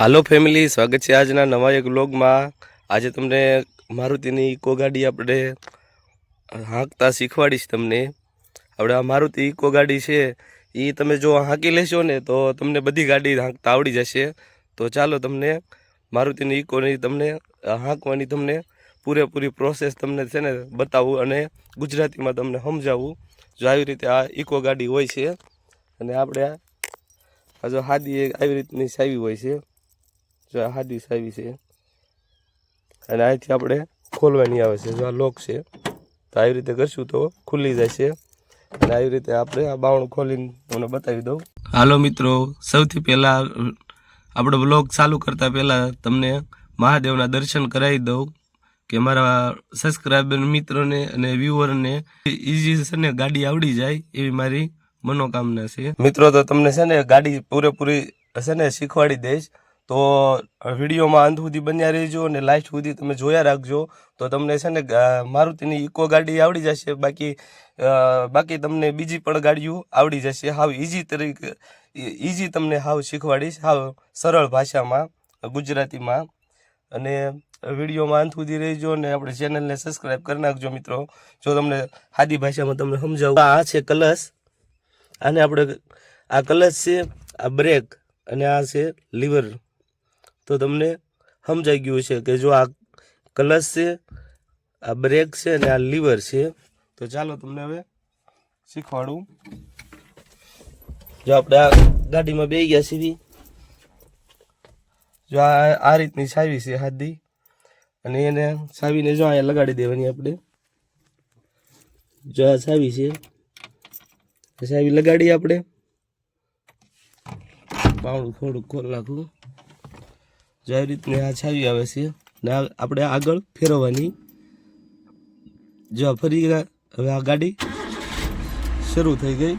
હાલો family સ્વાગત છે આજના નવા એક બ્લોગમાં આજે તમને મારુતિની ઇકો ગાડી આપણે હાંકતા શીખવાડીશ તમને. આપણે આ મારુતિ ઇકો ગાડી છે એ તમે જો હાંકી લેશો ને તો તમને બધી ગાડી હાંકતા આવડી જશે. તો ચાલો તમને મારુતિની ઇકોની તમને હાંકવાની તમને પૂરેપૂરી પ્રોસેસ તમને છે ને બતાવું અને ગુજરાતીમાં તમને સમજાવું. જો આવી રીતે આ ઇકો ગાડી હોય છે, અને આપણે આ જો હાદી આવી રીતની સાવી હોય છે. જો આ હાદી સાવી છે. અને અહીંથી આપણે ખોલવાની આવે છે. જો આ લોક છે, તો આવી રીતે કરશું તો ખુલ્લી છે. અને આવી રીતે આપણે આ બાવણું ખોલીને તમને બતાવી દઉં. હાલો મિત્રો, સૌથી પહેલાં આપણો બ્લોગ ચાલુ કરતાં પહેલાં તમને મહાદેવના દર્શન કરાવી દઉં કે મારા સબસ્ક્રાઈબર મિત્રોને અને વ્યુઅરને ઇઝી છે ને ગાડી આવડી જાય એવી મારી મનોકામના છે. મિત્રો, તો તમને છે ને ગાડી પૂરેપૂરી છે ને શીખવાડી દઈશ. તો વિડીયોમાં અંત સુધી બન્યા રહેજો અને લાસ્ટ સુધી તમે જોયા રાખજો. તો તમને છે ને મારુતિની ઇકો ગાડી આવડી જશે. બાકી બાકી તમને બીજી પણ ગાડીઓ આવડી જશે. હાવ ઇઝી તરીકે ઇઝી તમને હાવ શીખવાડીશ. હાવ સરળ ભાષામાં, ગુજરાતીમાં. અને વિડીયોમાં અંત સુધી રહેજો અને આપણે ચેનલને સબસ્ક્રાઈબ કરી નાખજો મિત્રો. જો તમને સાદી ભાષામાં તમને સમજાવું. આ છે કલશ. આને આપણે, આ કલશ છે, આ બ્રેક અને આ છે લીવર તો તમને સમજાઈ ગયું છે કે જો આ કલશ છે, આ બ્રેક છે અને આ લીવર છે. તો ચાલો તમને હવે શીખવાડું. જો આપણે આ ગાડીમાં બેસી ગયા સીધી. જો આ આ રીતની છાવી છે હાથી અને એને છાવીને જો અહીંયા લગાડી દેવાની આપણે. જો આ છાવી છે છાવી લગાડી આપણે. પાવડું થોડુંક ખોલ નાખું. જો આવી રીતની આ છાવી આવે છે. ને આપણે આગળ ફેરવવાની જો ફરી હવે આ ગાડી શરૂ થઈ ગઈ.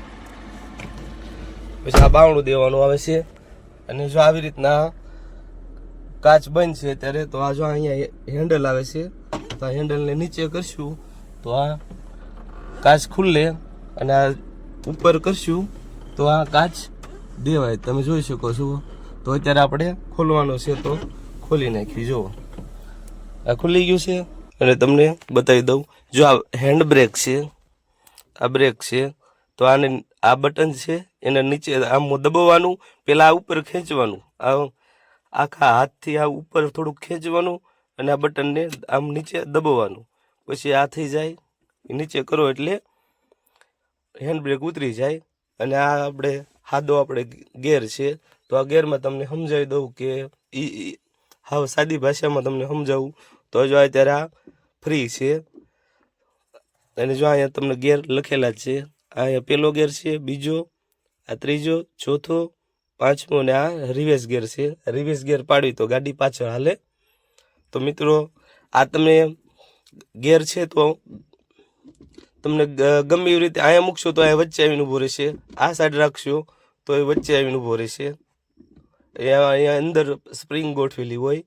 પછી આ બાવણું દેવાનું આવે છે. અને જો આવી રીતના કાચ બંધ છે ત્યારે તો આ જો અહીંયા હેન્ડલ આવે છે, તો આ હેન્ડલને નીચે કરશું. તો આ કાચ ખુલ્લે અને આ ઉપર કરશું. તો આ કાચ દેવાય. તમે જોઈ શકો છો. તો અત્યારે આપણે ખોલવાનો છે તો ખોલી નાખી, જુઓ. આ ખુલી ગયું છે અને તમને બતાવી દઉં. જો આ હેન્ડ બ્રેક છે, આ બ્રેક છે, તો આને, આ બટન છે, એને નીચે આમ દબાવવાનું પહેલાં આ ઉપર ખેંચવાનું. આ આખા હાથથી આ ઉપર થોડુંક ખેંચવાનું અને આ બટનને આમ નીચે દબાવવાનું. પછી આ થઈ જાય નીચે કરો એટલે હેન્ડ બ્રેક ઉતરી જાય અને આ આપણે હાદો આપણે ગેર છે. તો આ ગેરમાં તમને સમજાવી દઉં કે એ હાવ સાદી ભાષામાં તમને સમજાવું. તો જો અત્યારે આ ફ્રી છે. અને જો અહીંયા તમને ગેર લખેલા જ છે અહીંયા પહેલો ગેર છે, બીજો, આ ત્રીજો, ચોથો, પાંચમો અને આ રિવેસ ગેર છે. રિવેસ ગેર પાડવી તો ગાડી પાછળ હાલે. તો મિત્રો, આ તમે ગેર છે તો તમને ગમે એવી રીતે અહીંયા મૂકશો તો અહીંયા વચ્ચે આવીને ઊભો રહેશે. આ સાઈડ રાખશો તો એ વચ્ચે આવીને ઊભો રહેશે. અહીંયા અહીંયા અંદર સ્પ્રિંગ ગોઠવેલી હોય,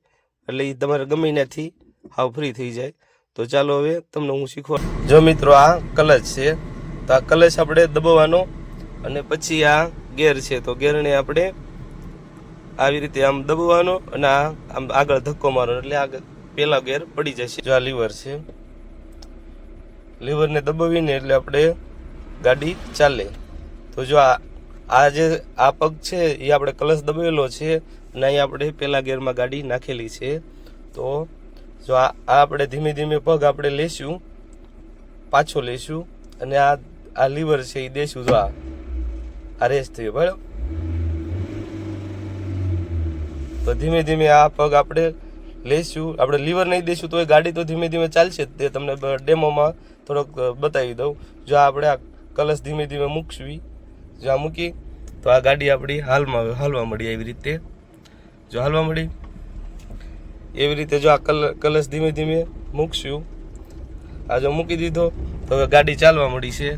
એટલે એ તમારે ગમે ત્યાંથી હાવ ફ્રી થઈ જાય. તો ચાલો હવે તમને હું શીખવા જો મિત્રો આ કલચ છે, તો આ કલચ આપણે દબાવવાનો અને પછી આ ગેર છે. તો ગેરને આપણે આવી રીતે આમ દબાવવાનો અને આ આમ આગળ ધક્કો મારવાનો. એટલે આગળ પહેલા ગેર પડી જશે. જો આ લીવર છે, લીવરને દબાવીને એટલે આપણે ગાડી ચાલે. તો જો આ આ જે આ પગ છે, એ આપણે કલશ દબાવેલો છે અને અહીં આપણે પેલા ગેરમાં ગાડી નાખેલી છે. તો જો આ આપણે ધીમે ધીમે પગ આપણે લેશું, પાછો લેશું અને આ આ લીવર છે એ દેશું. જો આ રેસ થયો બરાબર? તો ધીમે ધીમે આ પગ આપણે લઈશું આપણે લીવર નહીં દઈશું તો એ ગાડી તો ધીમે ધીમે ચાલશે જ. તે તમને ડેમોમાં થોડોક બતાવી દઉં. જો આપણે આ કલશ ધીમે ધીમે મૂકશું જો આ મૂકી, તો આ ગાડી આપણી હાલમાં હાલવા મળી એવી રીતે. જો હાલવા મળી, એવી રીતે જો આ કલ, કલશ ધીમે ધીમે મૂકશું. આ જો મૂકી દીધો, તો હવે ગાડી ચાલવા મળી છે.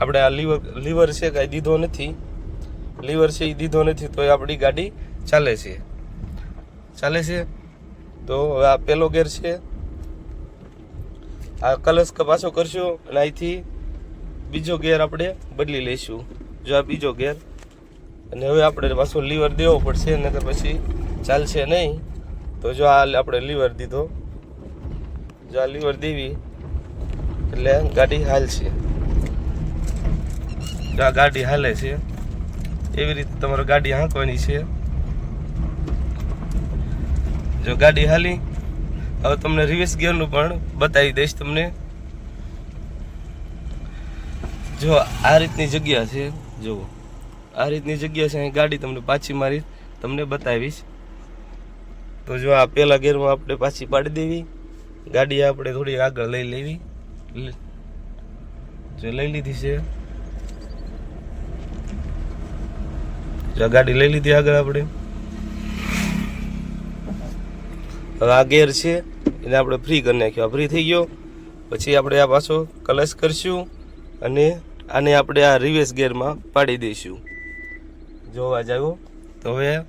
આપણે આ લીવર લીવર છે કાંઈ દીધો નથી. લીવર છે એ દીધો નથી, તો એ આપણી ગાડી ચાલે છે. ચાલે છે? તો હવે આ પહેલો ગેર છે. આ કલશ પાછો કરશું અને અહીંથી બીજો ગેર આપણે બદલી લઈશું. જો આ બીજો ગેર. અને હવે આપણે પાછો લીવર દેવો પડશે નકર પછી ચાલશે નહીં. તો જો આ આપણે લીવર દીધો. જો આ લીવર દેવી, એટલે ગાડી હાલશે. જો આ ગાડી હાલે છે. એવી રીતે તમારે ગાડી હાંકવાની છે. જો ગાડી હાલી, હવે તમને રિવર્સ ગિયરનું પણ બતાવી દઈશ તમને. જો આ રીતની જગ્યા છે. જુઓ. આ રીતની જગ્યા છે, અહીં ગાડી તમને પાછી મારી તમને બતાવીશ. તો જો આ પહેલા ગેરમાં આપણે પાછી પાડી દેવી. ગાડી આપણે થોડી આગળ લઈ લેવી. જો લઈ લીધી છે. જો ગાડી લઈ લીધી આગળ આપણે. હવે આ ગેર છે, એને આપણે ફ્રી કરી નાખ્યો. ફ્રી થઈ ગયો. પછી આપણે આ પાછો કલશ કરશું અને આને આપણે આ રિવેસ ગેરમાં પાડી દઈશું. જો અવાજ આવ્યો તો હવે,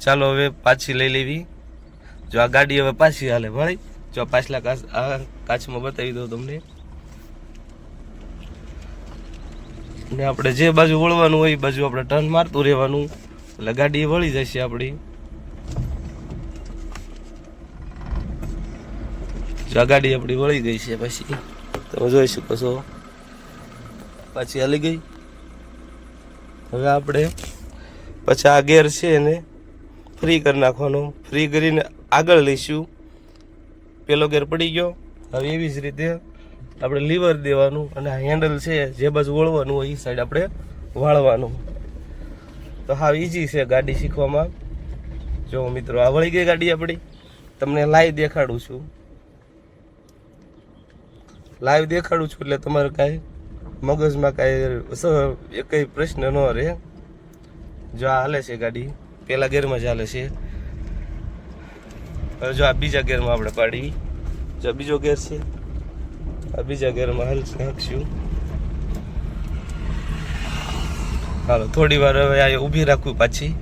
ચાલો હવે પાછી લઈ લેવી. જો આ ગાડી હવે પાછી હાલે ભાઈ. જો પાછલા કાચ, આ કાચમાં બતાવી દઉં તમને. ને આપણે જે બાજુ વળવાનું હોય એ બાજુ આપણે ટર્ન મારતું રહેવાનું. એટલે ગાડી વળી જશે આપણી. જો આ ગાડી આપણી વળી ગઈ છે પછી. તમે જોઈ શકો છો. પાછી હાલી ગઈ. હવે આપણે પછી આ ગેર છે એને ફ્રી કરી નાખવાનો. ફ્રી કરીને આગળ લઈશું. પેલો ગેર પડી ગયો. હવે એવી જ રીતે આપણે લીવર દેવાનું અને આ હેન્ડલ છે જે બાજુ વળવાનું હોય એ સાઈડ આપણે વાળવાનું. તો હા ઈઝી છે ગાડી શીખવામાં. જો મિત્રો, આ વળી ગઈ ગાડી આપણી. તમને લાઈવ દેખાડું છું. લાઈવ દેખાડું છું એટલે તમારે કાંઈ મગજમાં કાંઈ કંઈ પ્રશ્ન ન રહે. જો આ હાલે છે ગાડી, પેલા ગેરમાં જ હાલે છે. હવે જો આ બીજા ગેરમાં આપણે પાડી. જો બીજો ગેર છે. આ બીજા ગેરમાં હાલ નાખશું. હાલો, થોડી વાર હવે આ ઊભી રાખું પાછી.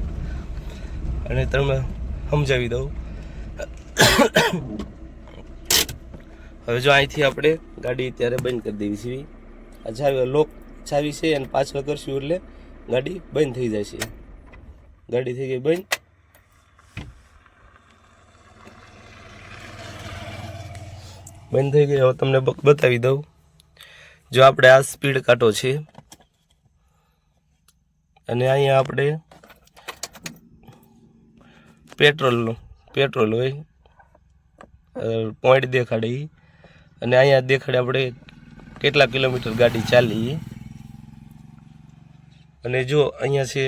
અને તમે સમજાવી દઉં. હવે જો અહીંથી આપણે ગાડી અત્યારે બંધ કરી દેવી છે. આ ચાવી લોક ચાવી છે અને પાછળ કરશું એટલે ગાડી બંધ થઈ જાય છે. ગાડી થઈ ગઈ બંધ. બંધ થઈ ગઈ. હવે તમને બતાવી દઉં. જો આપણે આ સ્પીડ કાંટો છે. અને અહીંયા આપણે પેટ્રોલનું પેટ્રોલ હોય. પોઈન્ટ દેખાડે. અને અહીંયા દેખાડે આપણે કેટલા કિલોમીટર ગાડી ચાલી? અને જો અહીંયા છે,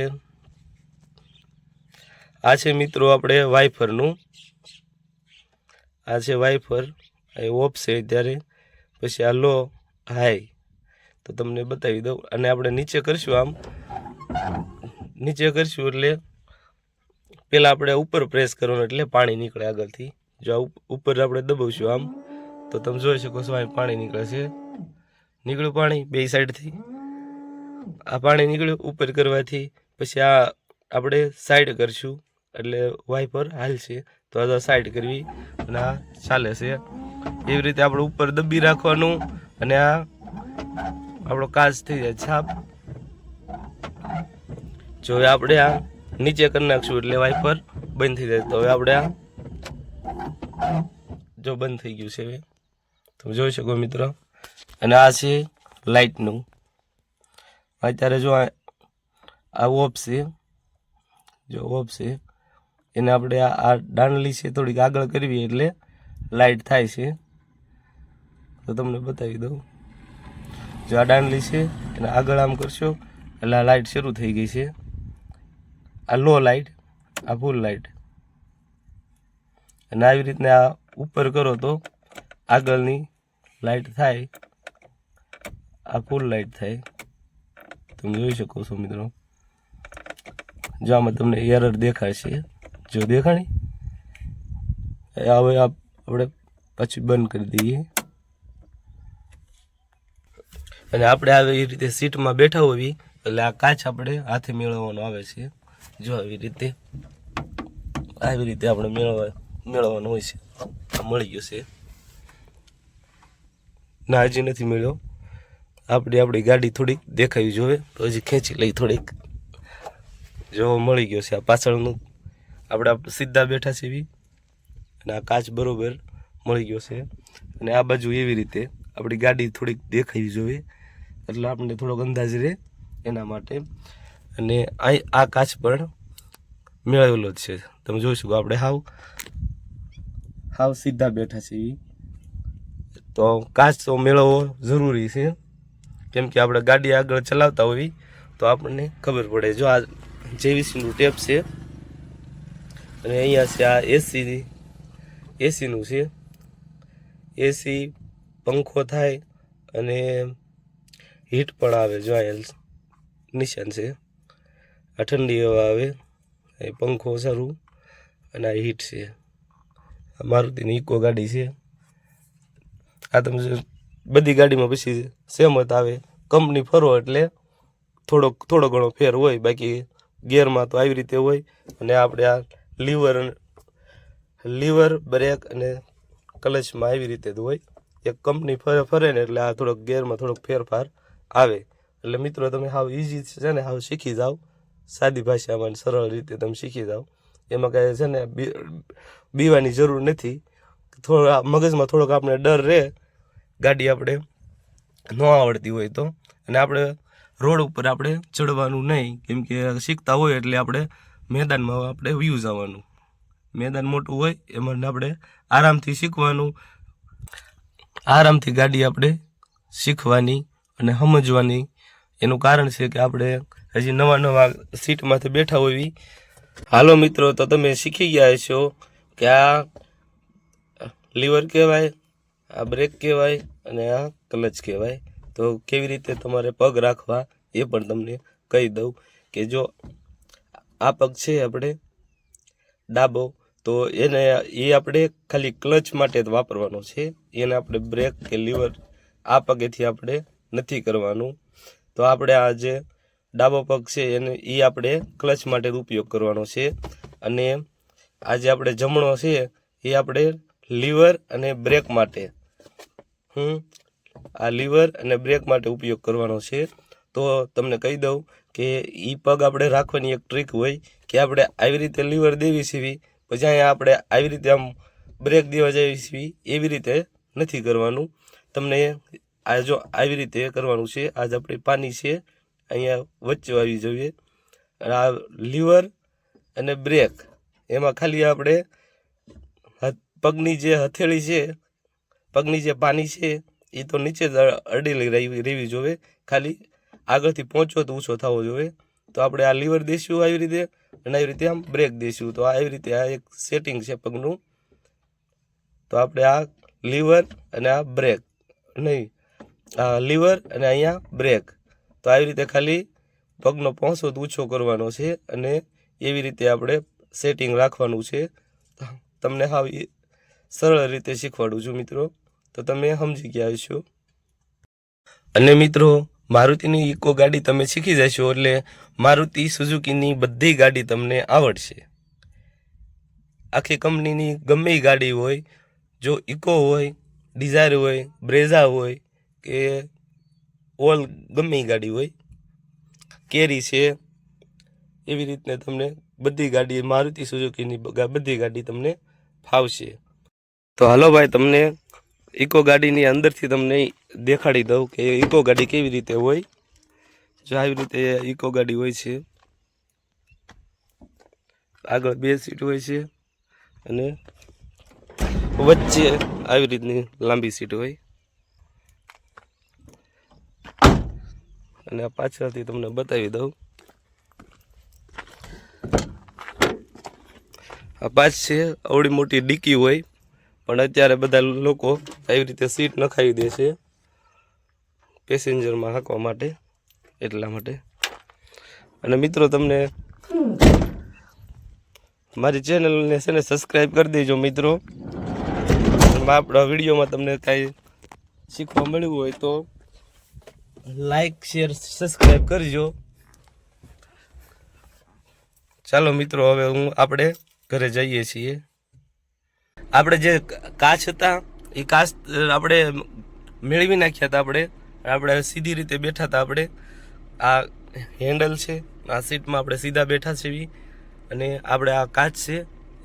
આ છે મિત્રો આપણે વાઇફરનું. આ છે વાઇફર એ ઓફ છે ત્યારે પછી આ લો હાઈ તો તમને બતાવી દઉં. અને આપણે નીચે કરશું આમ. નીચે કરશું એટલે પહેલાં આપણે ઉપર પ્રેસ કરવાનું એટલે પાણી નીકળે આગળથી. જો ઉપર આપણે દબાવશું આમ, તો તમે જોઈ શકો છો અહીં પાણી નીકળે છે. નીકળ્યું પાણી બે સાઈડથી. આ પાણી નીકળ્યું ઉપર કરવાથી પછી આ આપણે સાઈડ કરશું એટલે વાઇપર હાલશે તો આ સાઈડ કરવી અને આ ચાલે છે. એવી રીતે આપણે ઉપર દબી રાખવાનું અને આ આપણો કાચ થઈ જાય છાપ. જો હવે આપણે આ નીચે કરી નાખશું એટલે વાઇપર બંધ થઈ જાય. તો હવે આપણે આ જો બંધ થઈ ગયું છે હવે. તમે જોઈ શકો મિત્રો. અને આ છે લાઇટનું. અત્યારે જો આ ઓફ છે. જો ઓફ છે, એને આપણે આ દાંડલી છે થોડીક આગળ કરવી એટલે લાઇટ થાય છે. તો તમને બતાવી દઉં. જો આ દાંડલી છે, એને આગળ આમ કરશો, એટલે આ લાઇટ શરૂ થઈ ગઈ છે. આ લો લાઇટ, આ ફૂલ લાઇટ. અને આવી રીતના આ ઉપર કરો તો આગળની લાઇટ થાય, આ ફૂલ લાઇટ થાય. તમે જોઈ શકો છો મિત્રો. જો આમાં તમને એરર દેખાશે, જો દેખાણી હવે આપણે પછી બંધ કરી દઈએ. અને આપણે આવી રીતે સીટમાં બેઠા હોવી એટલે આ કાચ આપણે હાથે મેળવવાનો આવે છે. જો આવી રીતે આવી રીતે આપણે મેળવવા મેળવવાનો હોય છે. મળી ગયો છે. ના, હજી નથી મળ્યો. આપણી આપણી ગાડી થોડીક દેખાવી જોવે. તો હજી ખેંચી લઈ થોડીક. જો મળી ગયો છે આ પાછળનું. આપણે સીધા બેઠા છે એવી અને આ કાચ બરોબર મળી ગયો છે. અને આ બાજુ એવી રીતે આપણી ગાડી થોડીક દેખાવી જોઈએ એટલે આપણને થોડોક અંદાજ રહે એના માટે. અને આ કાચ પણ મેળવેલો જ છે. તમે જોઈશું શકો આપણે હાવ હાવ સીધા બેઠા છીએ તો કાચ મેળવવો જરૂરી છે. કેમ કે આપણે ગાડી આગળ ચલાવતા હોઈએ તો આપણને ખબર પડે. જો આ જેવીસીનું ટેપ છે અને અહીંયા છે આ એસી એસીનું છે. એસી પંખો થાય અને હીટ પણ આવે જો નિશાન છે. આ ઠંડી હવા આવે એ પંખો સારું અને આ હીટ છે. મારુતિની ઇકો ગાડી છે. આ તમે બધી ગાડીમાં પછી સહેમત આવે. કંપની ફરો એટલે થોડોક, થોડો ઘણો ફેર હોય, બાકી ગેરમાં તો આવી રીતે હોય. અને આપણે આ લીવર લીવર, બ્રેક અને કલચમાં આવી રીતે જ હોય. એક કંપની ફરે ફરે ને એટલે આ થોડોક ગેરમાં થોડોક ફેરફાર આવે. એટલે મિત્રો, તમે હાવ ઇઝી છે ને, હાવ શીખી જાઓ. સાદી ભાષામાં સરળ રીતે તમે શીખી જાઓ. એમાં કાંઈ છે ને બીવાની જરૂર નથી. થોડો મગજમાં થોડોક આપણે ડર રહે ગાડી આપણે ન આવડતી હોય તો. અને આપણે રોડ ઉપર આપણે ચડવાનું નહીં, કેમ કે શીખતા હોય એટલે આપણે મેદાનમાં આપણે વ્યૂ જવાનું. મેદાન મોટું હોય એમાં આપણે આરામથી શીખવાનું. આરામથી ગાડી આપણે શીખવાની અને સમજવાની. એનું કારણ છે કે આપણે હજી નવા નવા સીટમાંથી બેઠા હોવી હાલો મિત્રો, તો તમે શીખી ગયા છો કે આ લીવર કહેવાય? આ બ્રેક કહેવાય અને આ ક્લચ કહેવાય. તો કેવી રીતે તમારે પગ રાખવા એ પણ તમને કહી દઉં કે જો આ પગ છે આપણે ડાબો, તો એને એ આપણે ખાલી ક્લચ માટે જ વાપરવાનો છે. એને આપણે બ્રેક કે લીવર આ પગેથી આપણે નથી કરવાનું. તો આપણે આ જે ડાબો પગ છે એને એ આપણે ક્લચ માટે ઉપયોગ કરવાનો છે. અને આ જે આપણે જમણો છે એ આપણે લીવર અને બ્રેક માટે. હમ? આ લીવર અને બ્રેક માટે ઉપયોગ કરવાનો છે. તો તમને કહી દઉં કે એ પગ આપણે રાખવાની એક ટ્રીક હોય કે આપણે આવી રીતે લીવર દેવી સીવી, પછી અહીંયા આપણે આવી રીતે આમ બ્રેક દેવા જઈએ સીવી, એવી રીતે નથી કરવાનું. તમને આ જો આવી રીતે કરવાનું છે. આજ આપણી પાની છે. અહીંયા વચ્ચે આવી જોઈએ. આ લીવર અને બ્રેક, એમાં ખાલી આપણે પગની જે હથેળી છે, પગની જે પાની છે, એ તો નીચે અડેલી રહેવી રહેવી જોઈએ ખાલી આગળથી પહોંચો તો ઊંચો થવો જોઈએ તો આપણે આ લીવર દઈશું આવી રીતે અને આવી રીતે આમ બ્રેક દઈશું તો આવી રીતે આ એક સેટિંગ છે પગનું. તો આપણે આ લીવર અને આ બ્રેક. નહીં, આ લીવર અને અહીંયા બ્રેક. તો આવી રીતે ખાલી પગનો પહોંચો તો ઊંચો કરવાનો છે અને એવી રીતે આપણે સેટિંગ રાખવાનું છે. તમને હા સરળ રીતે શીખવાડું છું મિત્રો. તો તમે સમજી ગયા હશો. અને મિત્રો, મારુતિની ઇકો ગાડી તમે શીખી જશો એટલે મારુતિ સુઝુકીની બધી ગાડી તમને આવડશે. આખી કંપનીની ગમે ગાડી હોય, જો ઇકો હોય, ડિઝાયર હોય, બ્રેઝા હોય, કે ઓલ ગમે ગાડી હોય, કેરી છે, એવી રીતને તમને બધી ગાડી, મારુતિ સુઝુકીની બધી ગાડી તમને ફાવશે. તો હાલો ભાઈ, તમને ઇકો ગાડીની અંદરથી તમને દેખાડી દઉં કે ઇકો ગાડી કેવી રીતે હોય. જો આવી રીતે ઇકો ગાડી હોય છે. આગળ બે સીટ હોય છે અને વચ્ચે આવી રીતની લાંબી સીટ હોય. અને પાછળથી તમને બતાવી દઉં. આ પાછ છે અવડી મોટી ડીકી હોય. પણ અત્યારે બધા લોકો આવી રીતે સીટ નખાવી દે છે પેસેન્જરમાં હાંકવા માટે, એટલા માટે. અને મિત્રો તમને મારી ચેનલને છે ને સબસ્ક્રાઈબ કરી દેજો મિત્રો. આપણા વિડીયોમાં તમને કાંઈ શીખવા મળ્યું હોય તો લાઈક શેર સબસ્ક્રાઈબ કરજો. ચાલો મિત્રો, હવે હું આપણે ઘરે જઈએ છીએ. આપણે જે કાચ હતા, એ કાચ આપણે મેળવી નાખ્યા હતા આપણે. આપણે સીધી રીતે બેઠા હતા આપણે. આ હેન્ડલ છે, આ સીટમાં આપણે સીધા બેઠા છીએ અને આપણે આ કાચ છે,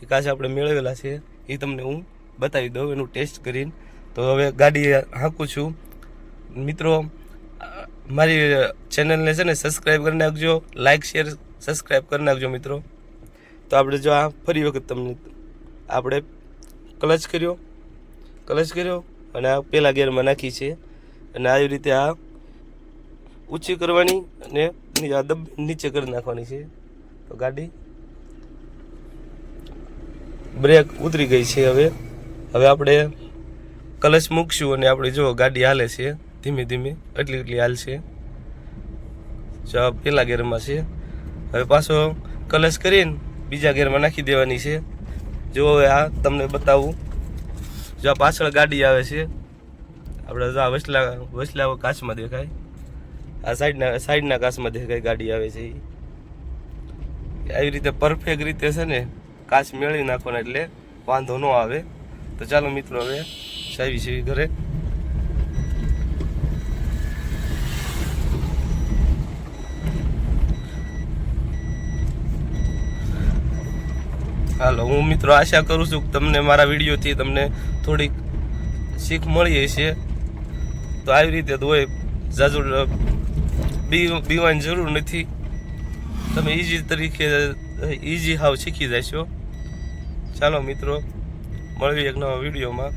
એ કાચ આપણે મેળવેલા છે. એ તમને હું બતાવી દઉં, એનું ટેસ્ટ કરીને. તો હવે ગાડી હાંકું છું. મિત્રો મારી ચેનલને છે ને સબસ્ક્રાઈબ કરી નાખજો લાઇક શેર સબસ્ક્રાઈબ કરી નાખજો મિત્રો. તો આપણે જો આ ફરી વખત તમને આપણે ક્લચ કર્યો. ક્લચ કર્યો અને આ પહેલા ગેરમાં નાખી છે. અને આવી રીતે આ ઊંચી કરવાની અને આ દબ, નીચે કરી નાખવાની છે. તો ગાડી બ્રેક ઉતરી ગઈ છે હવે. હવે આપણે કલશ મૂકશું અને આપણે જો ગાડી હાલે છે, ધીમે ધીમે એટલી એટલી હાલશે. પહેલા ગેરમાં છે. હવે પાછો કલશ કરીને બીજા ગેરમાં નાખી દેવાની છે. જો હવે આ તમને બતાવું. જો આ પાછળ ગાડી આવે છે. આપણે જો આ વસલા વસલા કાચમાં દેખાય. આ સાઈડના સાઈડના કાચમાં દેખાય ગાડી આવે છે. આવી રીતે પરફેક્ટ રીતે છે ને, કાચ મેળવી નાખવાના એટલે વાંધો ન આવે. તો ચાલો મિત્રો હવે સાવી છે ઘરે. હાલો, હું મિત્રો આશા કરું છું તમને મારા વિડીયોથી તમને થોડીક શીખ મળી હશે. તો આવી રીતે તો હોય, જાજુ બી, બીવાની જરૂર નથી. તમે ઇઝી તરીકે ઇઝી હાવ શીખી જશો. ચાલો મિત્રો મળવી એક નવા વિડીયોમાં.